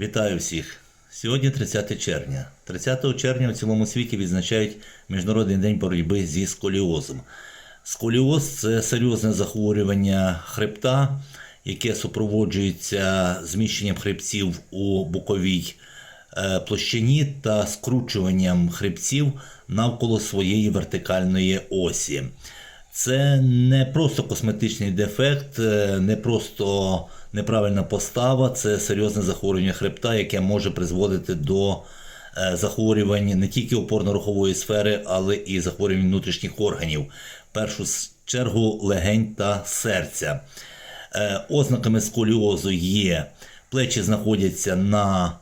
Вітаю всіх! Сьогодні 30 червня. 30 червня у цілому світі відзначають Міжнародний день боротьби зі сколіозом. Сколіоз це серйозне захворювання хребта, яке супроводжується зміщенням хребців у боковій е, площині та скручуванням хребців навколо своєї вертикальної осі. Це не просто косметичний дефект, е, не просто неправильна постава, це серйозне захворювання хребта, яке може призводити до е, захворювань не тільки опорно-рухової сфери, але і захворювань внутрішніх органів, в першу чергу легень та серця. Е, Ознаками сколіозу є плечі знаходяться на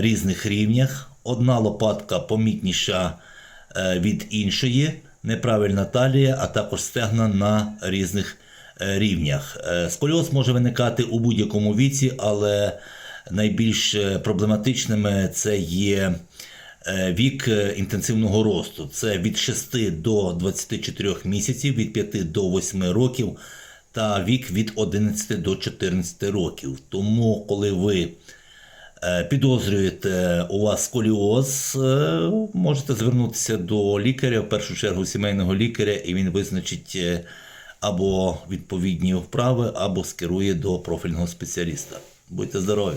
різних рівнях. Одна лопатка помітніша від іншої, неправильна талія, а також стегна на різних е, рівнях. Е, Сколіоз може виникати у будь-якому віці, але найбільш е, проблематичними це є вік інтенсивного росту. Це від 6 до 24 місяців, від 5 до 8 років та вік від 11 до 14 років. Тому, коли ви підозрюєте у вас сколіоз, е, можете звернутися до лікаря, в першу чергу сімейного лікаря, і він визначить е, або відповідні вправи, або скерує до профільного спеціаліста. Будьте здорові!